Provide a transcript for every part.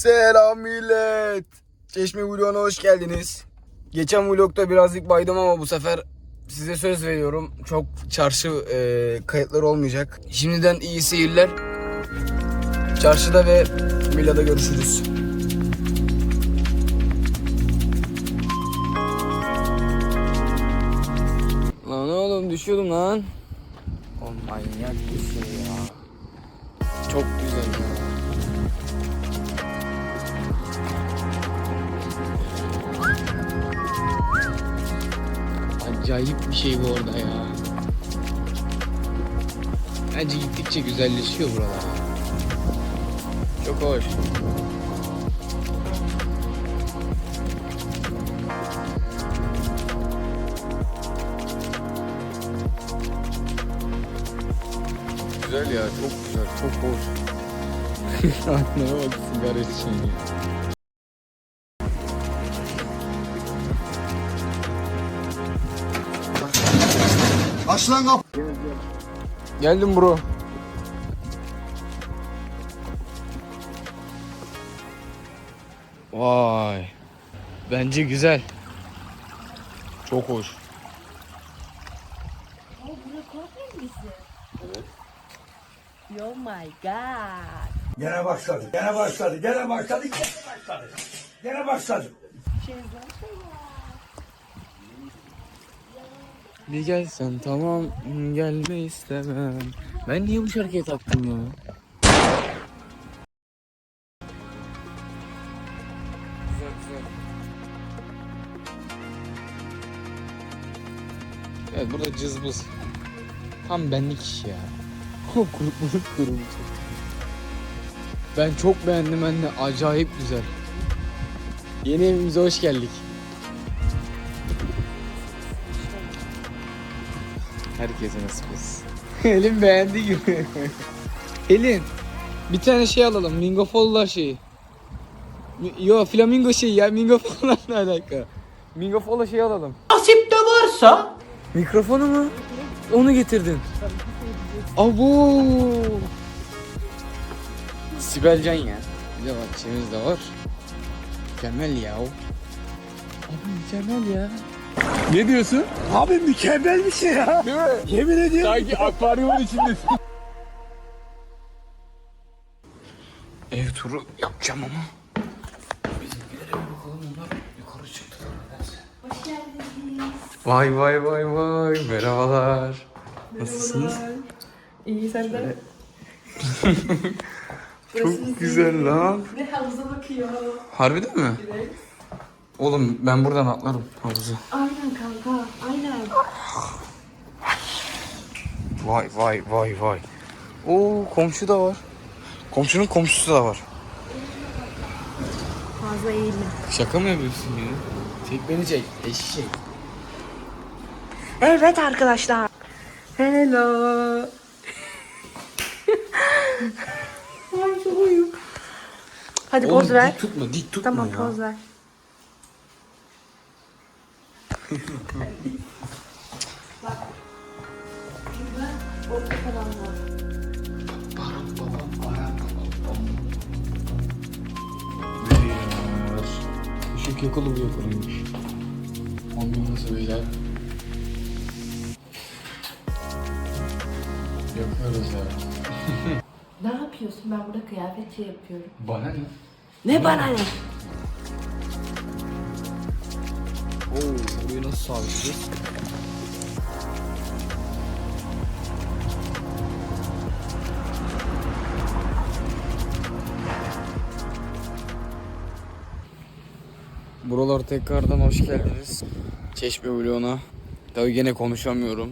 Selam millet. Çeşme vloguna hoş geldiniz. Geçen vlogda birazcık baydım ama bu sefer size söz veriyorum. Çok çarşı e, kayıtları olmayacak. Şimdiden iyi seyirler. Çarşıda ve villada görüşürüz. Lan oğlum düşüyordum lan. O manyak bir şey ya. Çok güzel ya. Acayip bir şey bu orada ya. Bence gittikçe güzelleşiyor buralar. Çok hoş. Güzel ya, çok güzel, çok hoş. Anneme bak sigara içiyor. Aç lan kapı. Geldim bro. Vay. Bence güzel. Çok hoş. Oh? Evet. Oh my god. Gene başladı. Gene başladı. Gene başladı. Gene başladı. Gene başladı. Bir gelsen tamam gelme istemem. Ben niye bu şarkıya taktım ya? Güzel güzel. Evet burada cızbız. Tam benlik iş ya. Kurutmalık kurumuş. Ben çok beğendim anne. Acayip güzel. Yeni evimize hoş geldik. Herkese nasip olsun. Elin beğendi gibi. Elin bir tane şey alalım. Mingofolla şeyi. Yo flamingo şeyi ya. Mingofolla ne alaka? Mingofolla şeyi alalım. Nasip de varsa Mikrofonu mu? Onu getirdin. Abo. Sibelcan ya. Bir de bahçemiz de var. Mükemmel ya o. Abi mükemmel ya. Ne diyorsun? Abi mükemmel bir şey ya. Değil mi? Yemin ediyorum. Sanki akvaryumun içindesin. Ev turu yapacağım ama. Bizimkilere bir bakalım onlar yukarı çıktılar nedense. Hoş geldiniz. Vay vay vay vay merhabalar. Nasılsınız? İyi sen de. Çok güzel lan. Ne havuza bakıyor. Harbiden mi? Oğlum ben buradan atlarım havuza. Aynen kanka. Aynen. Vay vay vay vay. Oo komşu da var. Komşunun komşusu da var. Fazla eğilme. Şaka mı yapıyorsun ya? Çek beni çek. Eşek. Evet arkadaşlar. Hello. Ay çok uyuk. Hadi Oğlum poz ver. dik tutma dik tutma Tamam ya. poz ver. Yapıyorsun? Ben burada kıyafet şey yapıyorum. Bana ne? Ne bana ne? Oo, burayı nasıl sağlayacağız? Buralar tekrardan hoş geldiniz. Çeşme vloguna. Tabii gene konuşamıyorum.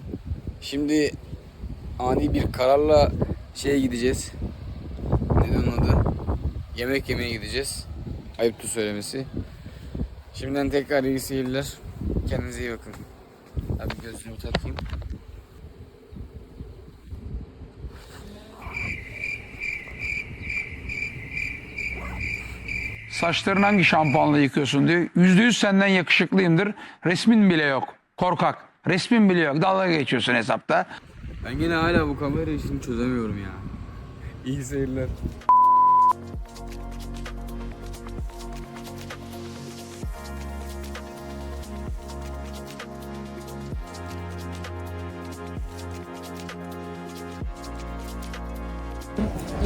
Şimdi ani bir kararla şeye gideceğiz. Yemek yemeye gideceğiz. Ayıptır söylemesi. Şimdiden tekrar iyi seyirler. Kendinize iyi bakın. Abi gözlüğümü takayım. Saçlarını hangi şampuanla yıkıyorsun diyor. Yüzde yüz senden yakışıklıyımdır. Resmin bile yok. Korkak. Resmin bile yok. Dalga geçiyorsun hesapta. Ben yine hala bu kamera işini çözemiyorum ya. İyi seyirler.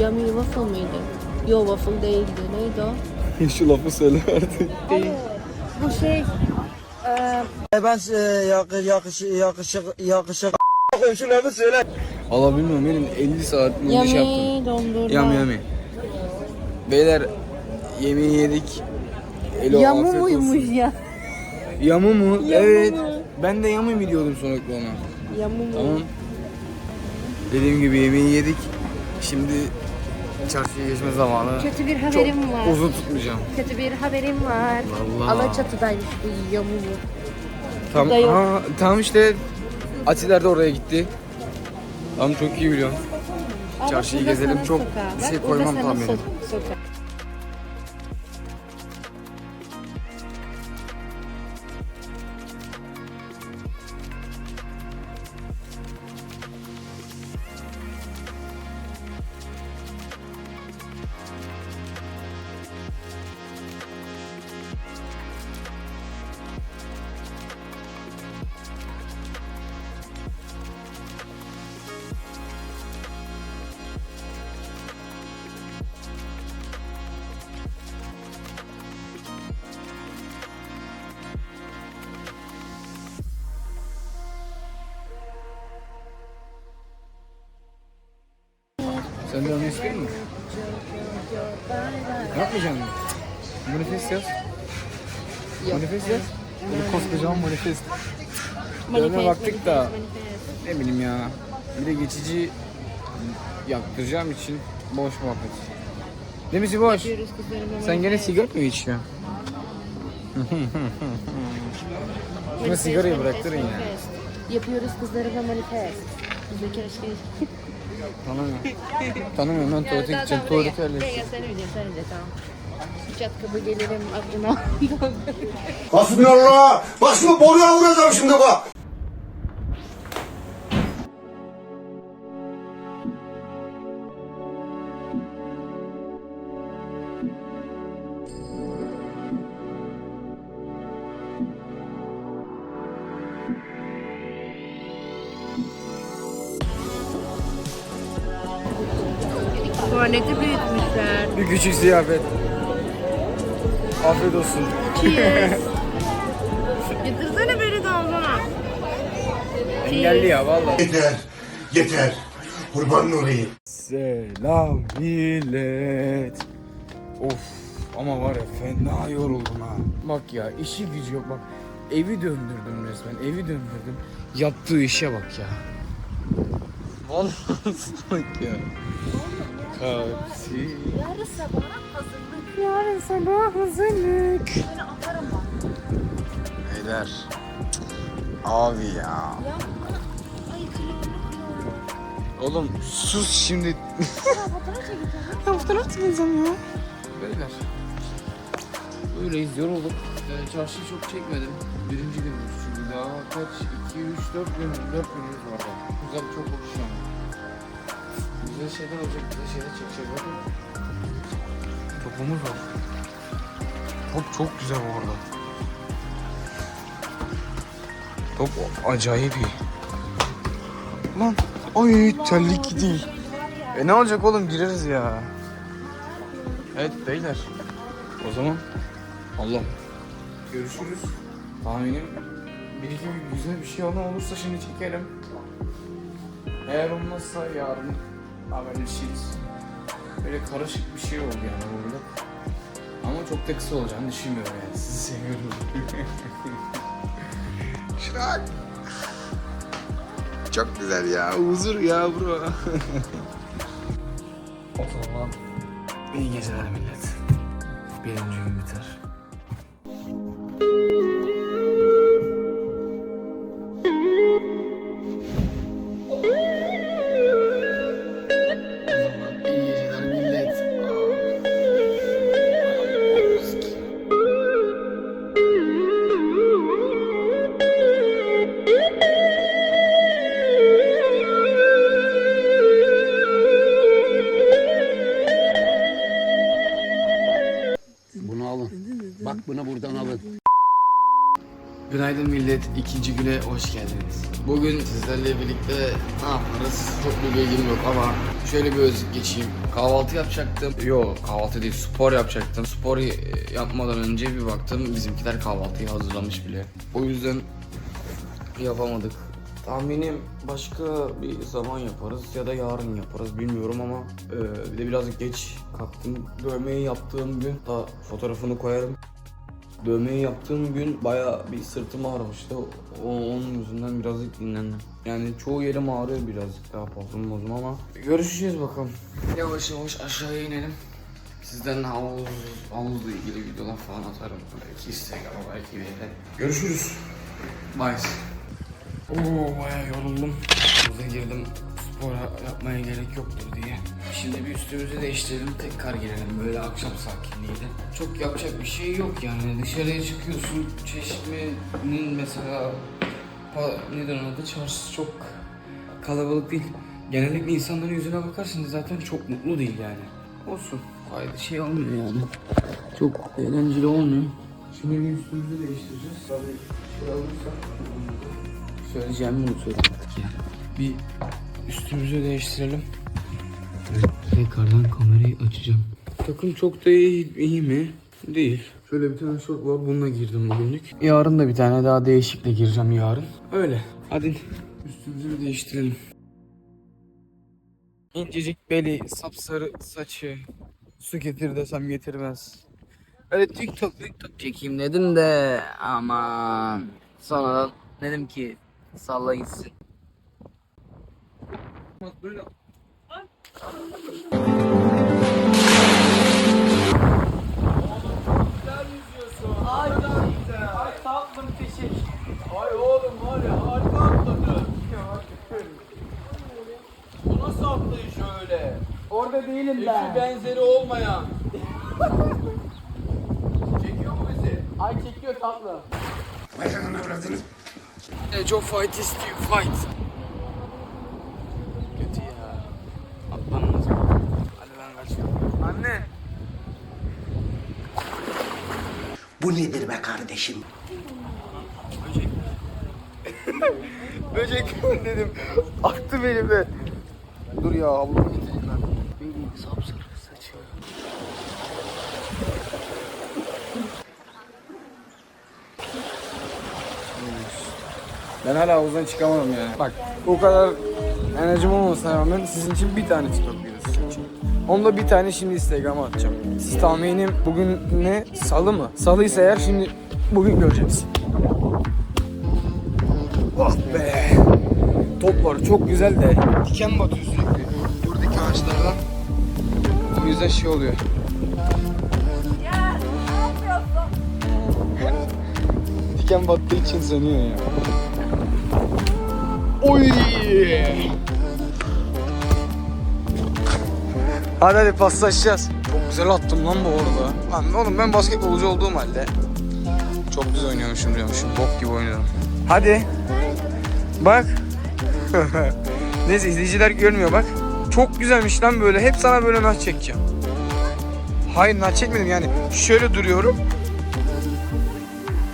Yummy waffle mıydı? Yo waffle değildi. Neydi o? Şu lafı söyle artık. Bu şey... eee Ben e, yakış yakış yakışık yakışık Şu lafı söyle. Allah bilmiyorum benim 50 saat önce şey yaptım. yummy dondurma. Yam yami. Beyler yemeği yedik. Elo Yamu afiyet olsun. muymuş ya? Yamu mu? evet. mu? Ben de yamu mu diyordum sonraklı ona. Yamu mu? Tamam. Dediğim gibi yemeği yedik. Şimdi çarşıya geçme zamanı. Kötü bir Çok haberim var. uzun tutmayacağım. Kötü bir haberim var. Vallahi. Alaçatı'daymış bu yamu mu? Tamam, Da yok. ha, tamam işte Atiler de oraya gitti. Tamam çok iyi biliyorum. Çarşıyı burada gezelim, çok sokağı. bir şey Bak, burada koymam sanat tahminim. so-. Manifest yaz. Manifest yaz. Böyle koskocaman manifest. Dönme baktık da ne bileyim ya. Bir de geçici yaktıracağım için boş muhabbet. Değil mi Siboş? Sen gene manifest. sigara mı içiyorsun? Şuna Manifest, sigarayı manifest, bıraktırın ya. manifest. Yapıyoruz kızlarımla manifest. Bizdeki aşkı. Tanımıyorum. Tanımıyorum ben tuvalete gideceğim. Tuvalete yerleşeceğim. Sen önce, sen önce tamam. Üç atkabı gelirim aklına. Hasbinallah. Bak şimdi boruya vuracağım şimdi bak. Tuvaleti büyütmüşler. Bir küçük ziyafet. Afiyet olsun. Cheers. Getirsene beni de ağzına. Engelli ya vallahi. Yeter. Yeter. Kurbanın olayım. Selam millet. Of ama var ya fena yoruldum ha. Bak ya işi gücü yok bak. Evi döndürdüm resmen evi döndürdüm. Yaptığı işe bak ya. Vallahi bak ya. Kalpsi. Yarın sabah hazırlık. Yarın sabah hazırlık. Beyler. Abi ya. Oğlum sus şimdi. ya fotoğraf çekeceğim ya. Beyler. Böyleyiz yorulduk. Yani çarşıyı çok çekmedim. Birinci günümüz çünkü daha kaç? 2, 3, 4 gün, 4 günümüz var. Güzel çok okuşacağım. Güzel şeyler olacak, güzel şeyler çekeceğiz bakın. Topumuz var. Top çok güzel bu arada. Top acayip iyi. Lan ay terlik değil. E ne olacak oğlum gireriz ya. Evet beyler. O zaman Allah. Görüşürüz. Tahminim bir iki güzel bir şey olan olursa şimdi çekelim. Eğer olmazsa yarın haberleşiriz. Böyle karışık bir şey oldu yani burada. Ama çok da kısa olacağını düşünmüyorum yani. Sizi seviyorum. Şırak. Çok güzel ya. Huzur ya bro. o zaman iyi geceler millet. Birinci gün biter. 1'e hoş geldiniz. Bugün sizlerle birlikte ne yaparız? Çok bir bilgim yok ama şöyle bir özet geçeyim. Kahvaltı yapacaktım. Yo kahvaltı değil spor yapacaktım. Spor yapmadan önce bir baktım bizimkiler kahvaltıyı hazırlamış bile. O yüzden yapamadık. Tahminim başka bir zaman yaparız ya da yarın yaparız bilmiyorum ama e, bir de birazcık geç kalktım. Dövmeyi yaptığım gün da fotoğrafını koyarım. Dövmeyi yaptığım gün baya bir sırtım ağrımıştı. O, onun yüzünden birazcık dinlendim. Yani çoğu yerim ağrıyor birazcık daha pozum bozum ama görüşeceğiz bakalım. Yavaş yavaş aşağıya inelim. Sizden havuz, havuzla ilgili videolar falan atarım. Belki Instagram'a belki bir yere. Görüşürüz. Bye. Oo bayağı yoruldum. Havuza girdim. Spor yapmaya gerek yoktur diye. Şimdi bir üstümüzü değiştirelim tekrar girelim böyle akşam sakinliğiyle. Çok yapacak bir şey yok yani dışarıya çıkıyorsun çeşmenin mesela neden adı çarşısı çok kalabalık değil. Genellikle insanların yüzüne bakarsınız zaten çok mutlu değil yani. Olsun. Haydi şey olmuyor yani. Çok eğlenceli olmuyor. Şimdi bir üstümüzü değiştireceğiz. Tabii şey olursa Söyleyeceğimi unutuyorum artık ya. Bir üstümüzü değiştirelim. Tekrardan kamerayı açacağım. Takım çok da iyi, iyi mi? Değil. Şöyle bir tane şort var bununla girdim bugünlük. Yarın da bir tane daha değişikle gireceğim yarın. Öyle. Hadi üstümüzü bir değiştirelim. İncecik beli, sapsarı saçı. Su getir desem getirmez. Öyle TikTok TikTok çekeyim dedim de aman. Sonradan dedim ki salla gitsin. Ay oğlum var ya harika atladı. Bu nasıl atlayış öyle? Orada değilim Eşi benzeri olmayan. Çekiyor mu bizi? Ay çekiyor tatlı. Çok fight istiyor fight. Kötü ya. Atlanmaz mı? Hadi ben kaçıyorum. Anne. Bu nedir be kardeşim? Böcek dedim. Attı beni be. Dur ya ablamı getireyim ben. Benim sapsarı saçı. Ben hala havuzdan çıkamadım yani. Bak o kadar enerjim olmasına rağmen sizin için bir tane TikTok videosu çekeceğim. Onda bir tane şimdi Instagram'a atacağım. Siz tahminim bugün ne? Salı mı? Salıysa eğer şimdi bugün göreceğiz. Oh be. Toplar çok güzel de diken batıyor sürekli. Buradaki ağaçlardan. O yüzden şey oluyor. Diken battığı için sanıyor ya. Oy! Hadi hadi paslaşacağız. Çok güzel attım lan bu arada. Lan oğlum ben basketbolcu olduğum halde çok güzel oynuyormuşum diyormuşum. Bok gibi oynuyorum. Hadi. Bak. Neyse izleyiciler görmüyor bak. Çok güzelmiş lan böyle. Hep sana böyle naç çekeceğim. Hayır naç çekmedim yani. Şöyle duruyorum.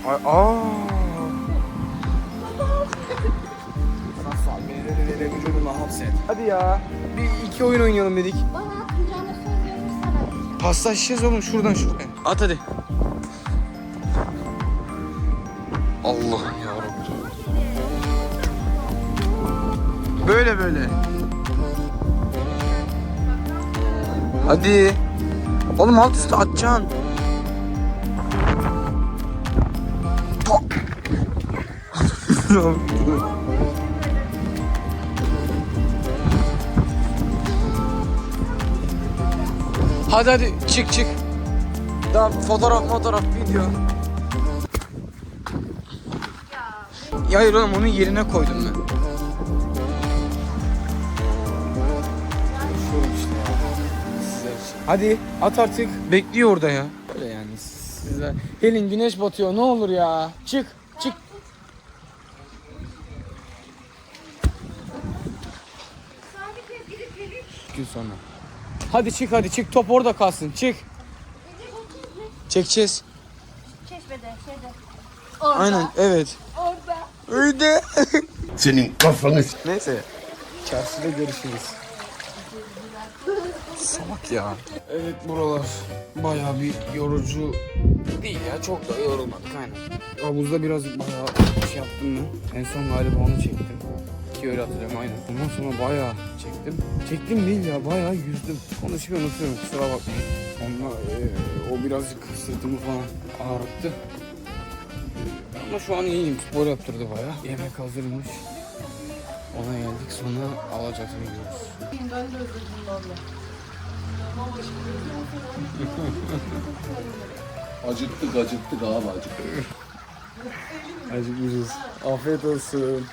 Ay, aa. Beni de hapset. Hadi ya. Bir iki oyun oynayalım dedik. Bana atacağını söylüyorum sana. Paslaşacağız oğlum şuradan şuraya. At hadi. Allah'ım yarabbim. Böyle böyle. Hadi. Oğlum alt üstü atacaksın. Tak. Hadi hadi çık çık. Daha fotoğraf fotoğraf video. Ya hayır oğlum onu yerine koydum ben. Hadi at artık. Bekliyor orada ya. Öyle yani sizler. Helin güneş batıyor ne olur ya. Çık çık. Sadece. Gün sonra. Hadi çık hadi çık top orada kalsın çık. Çekeceğiz. Çeşmede, şeyde. Aynen evet. Orada. Öyle. Senin kafanı Neyse. Çarşıda görüşürüz. Salak ya. Evet buralar bayağı bir yorucu değil ya. Çok da yorulmadık aynen. Havuzda biraz bayağı şey yaptım ben. En son galiba onu çektim. Ki öyle hatırlıyorum aynen. Ondan sonra bayağı çektim. Çektim değil ya bayağı yüzdüm. Konuşmayı unutuyorum kusura bakmayın. Sonra eee, o birazcık sırtımı falan ağrıttı. Ama şu an iyiyim. Spor yaptırdı bayağı. Yemek hazırmış. Ona geldik sonra Alaçatı'ya gidiyoruz. Acıktık acıktık abi acıktık. Acıkmışız. Afiyet olsun.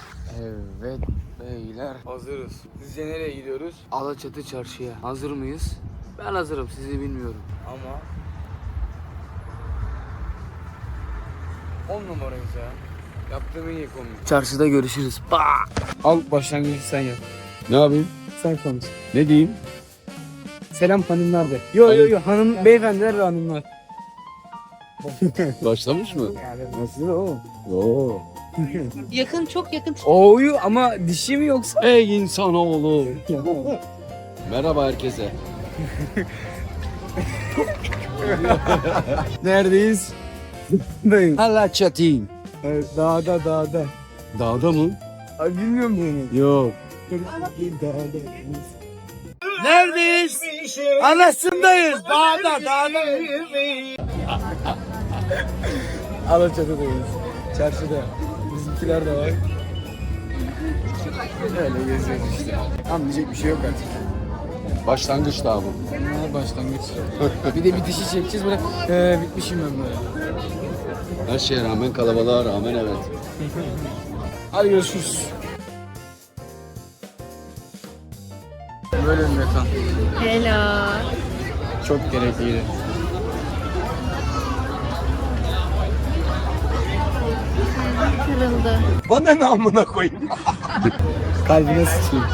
Evet beyler hazırız. Sizce nereye gidiyoruz? Alaçatı çarşıya. Hazır mıyız? Ben hazırım sizi bilmiyorum. Ama 10 numarayız ya. Yaptığım en iyi kombi. Çarşıda görüşürüz. Bah! Al başlangıcı sen yap. Ne yapayım? Sen konuş. Ne diyeyim? Selam hanımlar de. Yo yo yo hanım beyefendiler ve hanımlar. Başlamış mı? Nasıl o? Oo. Yakın çok yakın. Oyu ama dişi mi yoksa? Ey insanoğlu. Merhaba herkese. Neredeyiz? Dayım. Alaçatı. Evet, dağda dağda. Dağda mı? Ay bilmiyor musun? Yok. Neredeyiz? Anasındayız. Dağda dağda. Alaçatı'dayız. Çarşıda. Bizimkiler de var. Öyle geziyoruz işte. Anlayacak bir şey yok artık. Başlangıç daha bu. Ne başlangıç. bir de bitişi çekeceğiz böyle. Ee, bitmişim ben böyle. Her şeye rağmen kalabalığa rağmen evet. Hadi görüşürüz. Böyle bir mekan. Hello. Çok gerekliydi. Kırıldı. Bana ne amına koyayım? Kalbine sıçayım.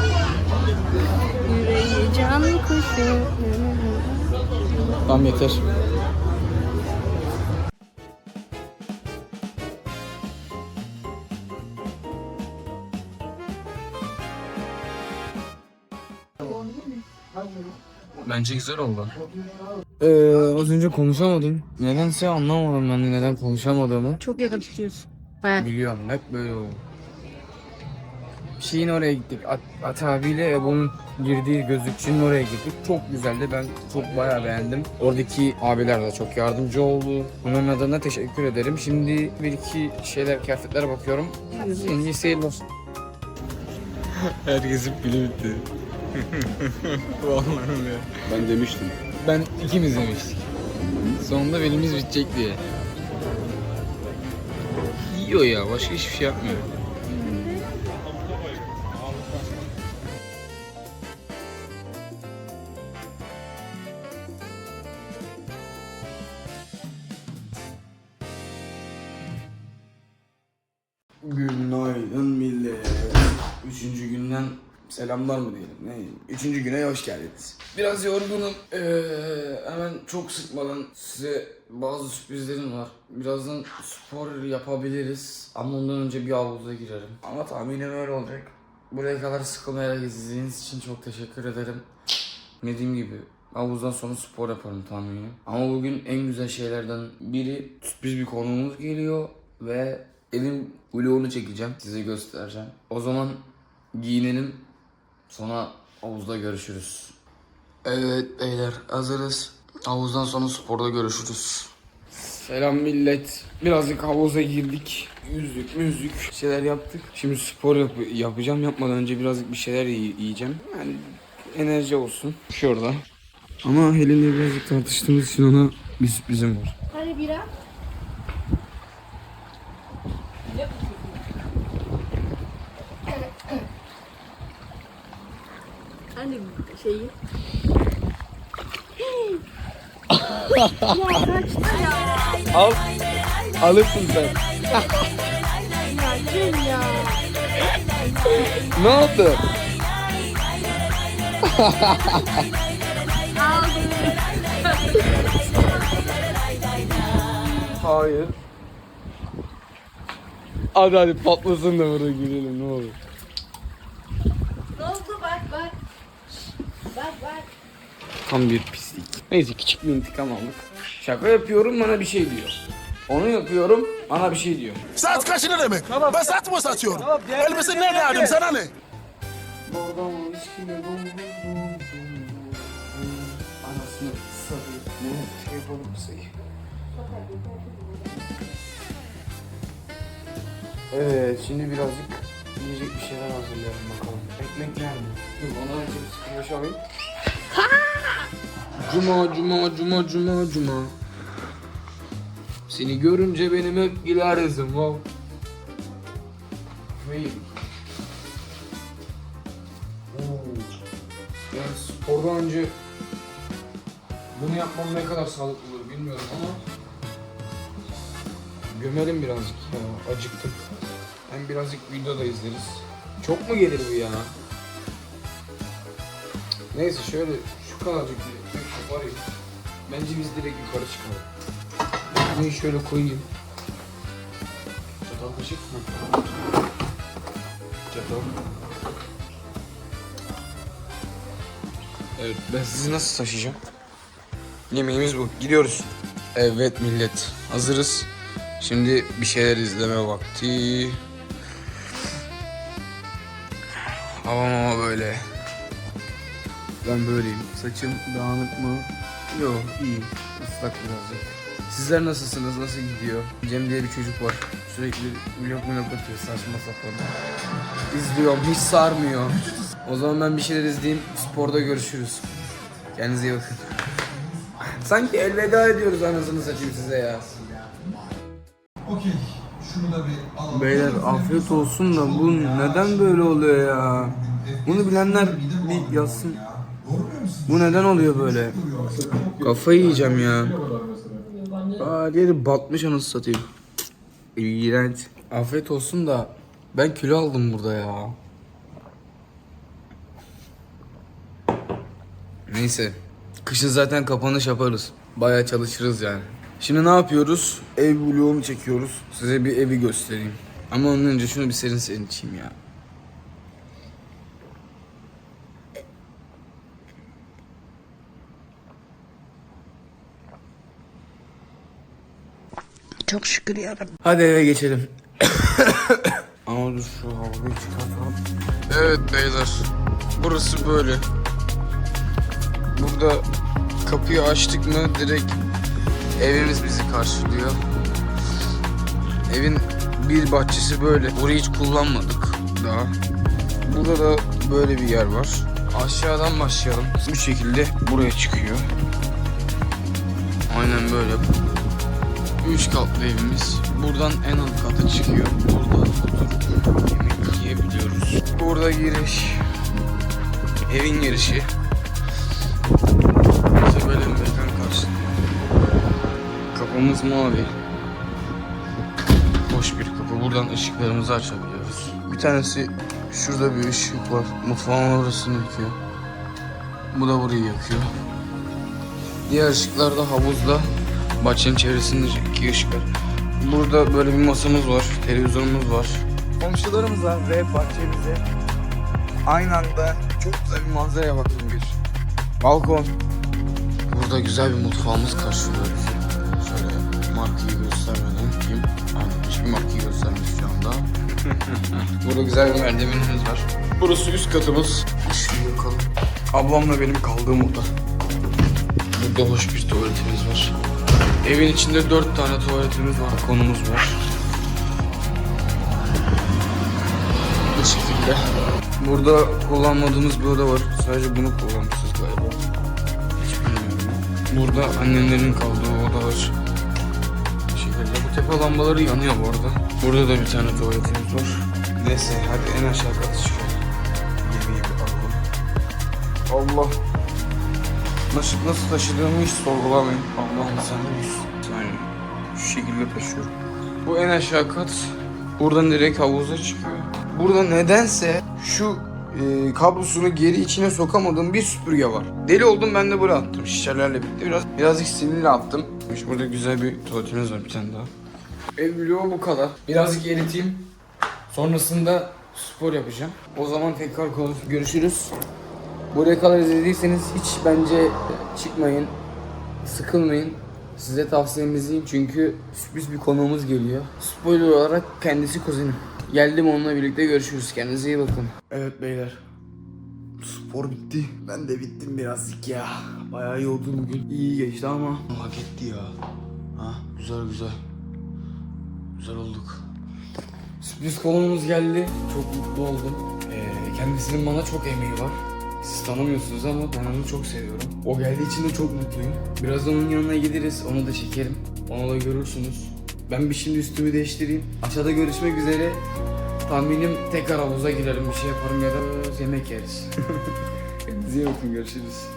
Yüreği can kuşu. Tamam yeter. Bence güzel oldu. Ee, az önce konuşamadım. Nedense anlamadım ben de neden konuşamadığımı. Çok yakın tutuyorsun. Baya. Biliyorum hep böyle oluyor. Şeyin oraya gittik. At, At abiyle Ebon'un girdiği gözlükçünün oraya gittik. Çok güzeldi. Ben çok bayağı beğendim. Oradaki abiler de çok yardımcı oldu. Onların adına teşekkür ederim. Şimdi bir iki şeyler, kıyafetlere bakıyorum. En iyi seyirler olsun. Herkesin pili bitti. Vallahi öyle. Ben demiştim. Ben ikimiz demiştik. Sonunda belimiz bitecek diye. Yiyor ya. Başka hiçbir şey yapmıyor. Üçüncü güne hoş geldiniz. Biraz yorgunum. Ee, hemen çok sıkmadan size bazı sürprizlerim var. Birazdan spor yapabiliriz. Ama ondan önce bir havuza girerim. Ama tahminim öyle olacak. Buraya kadar sıkılmayarak izlediğiniz için çok teşekkür ederim. Dediğim gibi havuzdan sonra spor yaparım tahminim. Ama bugün en güzel şeylerden biri sürpriz bir konuğumuz geliyor ve evin vlogunu çekeceğim. Size göstereceğim. O zaman giyinelim. Sonra havuzda görüşürüz. Evet beyler hazırız. Havuzdan sonra sporda görüşürüz. Selam millet. Birazcık havuza girdik. Yüzdük, müzdük, şeyler yaptık. Şimdi spor yap- yapacağım. Yapmadan önce birazcık bir şeyler yi- yiyeceğim. Yani enerji olsun. Şurada. Ama Helin'le birazcık tartıştığımız için ona bir sürprizim var. Hani bira? Hani şeyi. Al. Alırsın sen. Ya. Ne oldu? Hayır. Hadi hadi patlasın da burada girelim ne olur. Ne oldu bak bak. Bak bak. Tam bir pislik. Neyse küçük bir intikam aldık. Şaka yapıyorum bana bir şey diyor. Onu yapıyorum bana bir şey diyor. Saat kaç ne demek? Ben saat mi satıyorum? Elbise nerede aldım sana ne? Anasını. Ne şey yapalım. Evet şimdi birazcık yiyecek bir şeyler hazırlayalım bakalım. Ekmek nerede? Dur ondan önce bir sıkılaş alayım. Cuma cuma cuma cuma cuma. Seni görünce benim hep güler yüzüm wow. Ve Yani spordan önce bunu yapmam ne kadar sağlıklı olur bilmiyorum ama gömelim birazcık ya acıktım. Hem birazcık video da izleriz. Çok mu gelir bu ya? Neyse şöyle şu kadarcık bir ekmek var. Bence biz direkt yukarı çıkalım. Ekmeği şöyle koyayım. Çatal kaşık mı? Çatal. Evet ben sizi nasıl taşıyacağım? Yemeğimiz bu. Gidiyoruz. Evet millet. Hazırız. Şimdi bir şeyler izleme vakti. Havam ama böyle. Ben böyleyim. Saçım dağınık mı? Yok iyi. Islak birazcık. Sizler nasılsınız? Nasıl gidiyor? Cem diye bir çocuk var. Sürekli vlog vlog atıyor saçma sapan. İzliyorum. Hiç sarmıyor. O zaman ben bir şeyler izleyeyim. Sporda görüşürüz. Kendinize iyi bakın. Sanki elveda ediyoruz anasını satayım size ya. Beyler afiyet olsun da bu neden böyle oluyor ya? Bunu bilenler bir yazsın. Bu neden oluyor böyle? Kafayı yiyeceğim ya. Aa diğeri batmış anasını satayım. İğrenç. Afiyet olsun da ben kilo aldım burada ya. Neyse. Kışın zaten kapanış yaparız. Bayağı çalışırız yani. Şimdi ne yapıyoruz? Ev vlogunu çekiyoruz. Size bir evi göstereyim. Ama ondan önce şunu bir serin serin içeyim ya. Çok şükür yarabbim. Hadi eve geçelim. Ama dur şu havayı çıkartalım. Evet beyler. Burası böyle. Burada kapıyı açtık mı direkt evimiz bizi karşılıyor. Evin bir bahçesi böyle. Burayı hiç kullanmadık daha. Burada da böyle bir yer var. Aşağıdan başlayalım. Bu şekilde buraya çıkıyor. Aynen böyle. Üç katlı evimiz. Buradan en alt kata çıkıyor. Burada oturup yemek yiyebiliyoruz. Burada giriş. Evin girişi. Kapımız mavi. Boş bir kapı. Buradan ışıklarımızı açabiliyoruz. Bir tanesi şurada bir ışık var. Mutfağın orasını yakıyor. Bu da burayı yakıyor. Diğer ışıklar da havuzda. Bahçenin çevresindeki ışıklar. Burada böyle bir masamız var, televizyonumuz var. Komşularımızla ve bahçemize aynı anda çok güzel bir manzaraya baktım bir. Balkon. Burada güzel bir mutfağımız karşılıyor bizi. Markayı göstermeden diyeyim. Aynen hiçbir markayı göstermiyoruz şu anda. Burada güzel bir merdivenimiz var. Burası üst katımız. Şimdi yakalım. Ablamla benim kaldığım oda. Burada hoş bir tuvaletimiz var. Evin içinde dört tane tuvaletimiz var, konumuz var. Bu şekilde. Burada kullanmadığımız bir oda var. Sadece bunu kullanmışız galiba. Hiç bilmiyorum. Burada annemlerin kaldığı oda var. Şekilde. Bu tepe lambaları yanıyor bu arada. Burada da bir tane tuvaletimiz var. Neyse hadi en aşağı kata çıkalım. Yemeği bir alalım. Allah. Nasıl, nasıl taşıdığımı hiç sorgulamayın. Allah'ım sen büyüksün. Yani şu şekilde taşıyorum. Bu en aşağı kat. Buradan direkt havuza çıkıyor. Burada nedense şu e, kablosunu geri içine sokamadığım bir süpürge var. Deli oldum ben de buraya attım şişelerle birlikte. Biraz birazcık sinirli attım. İşte burada güzel bir tuvaletimiz var bir tane daha. Ev vlogu bu kadar. Birazcık eriteyim. Sonrasında spor yapacağım. O zaman tekrar konuş görüşürüz. Buraya kadar izlediyseniz hiç bence çıkmayın. Sıkılmayın. Size tavsiyemiz değil çünkü sürpriz bir konuğumuz geliyor. Spoiler olarak kendisi kuzenim. Geldim onunla birlikte görüşürüz. Kendinize iyi bakın. Evet beyler. Spor bitti. Ben de bittim birazcık ya. Bayağı oldu bugün. İyi geçti ama hak etti ya. Ha güzel güzel. Güzel olduk. Sürpriz konuğumuz geldi. Çok mutlu oldum. Ee, kendisinin bana çok emeği var. Siz tanımıyorsunuz ama ben onu çok seviyorum. O geldiği için de çok mutluyum. Birazdan onun yanına gideriz. Onu da çekerim. Onu da görürsünüz. Ben bir şimdi üstümü değiştireyim. Aşağıda görüşmek üzere. Tahminim tekrar havuza girerim. Bir şey yaparım ya da yemek yeriz. Kendinize iyi bakın. Görüşürüz.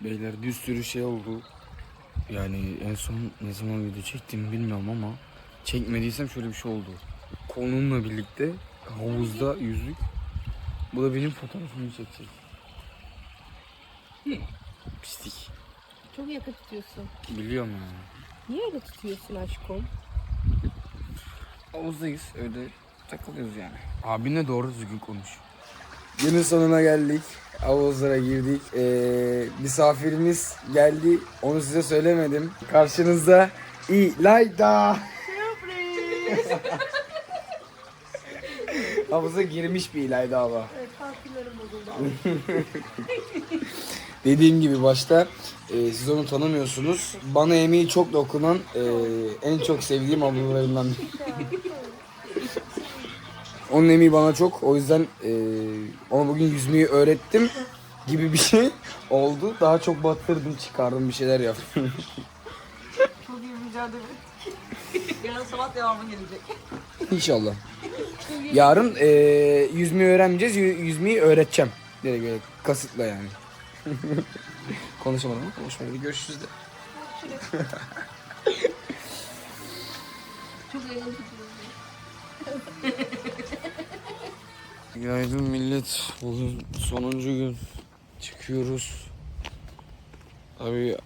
Beyler bir sürü şey oldu. Yani en son ne zaman video çektim bilmiyorum ama çekmediysem şöyle bir şey oldu. Konuğumla birlikte havuzda yüzdük. Bu da benim fotoğrafımı çekecek. Pislik. Çok yakın tutuyorsun. Biliyorum yani. Niye öyle tutuyorsun aşkım? Havuzdayız öyle takılıyoruz yani. Abinle doğru düzgün konuş. Günün sonuna geldik. Havuzlara girdik. Ee, misafirimiz geldi. Onu size söylemedim. Karşınızda İlayda. Havuza girmiş bir İlayda ama. Evet tatillerim bozuldu. Dediğim gibi başta e, siz onu tanımıyorsunuz. Bana emeği çok dokunan e, en çok sevdiğim ablalarımdan biri. Onun emeği bana çok. O yüzden e, ona bugün yüzmeyi öğrettim gibi bir şey oldu. Daha çok battırdım, çıkardım bir şeyler yaptım. Çok iyi mücadele Yarın sabah devamı gelecek. İnşallah. Yarın e, yüzmeyi öğrenmeyeceğiz, yü- yüzmeyi öğreteceğim. Direkt böyle kasıtla yani. Konuşamadım ama konuşmadım. Görüşürüz de. Çok eğlenceli. Günaydın millet. Bugün sonuncu gün. Çıkıyoruz. Tabii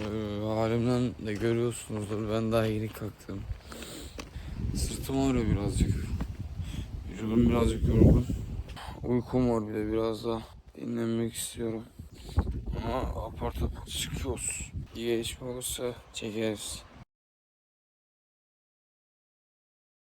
e, halimden de görüyorsunuzdur. Ben daha yeni kalktım. Sırtım ağrıyor birazcık. Vücudum birazcık yorgun. Uykum var bir de biraz da dinlenmek istiyorum. Ama apar topar çıkıyoruz. İyi gelişme olursa çekeriz.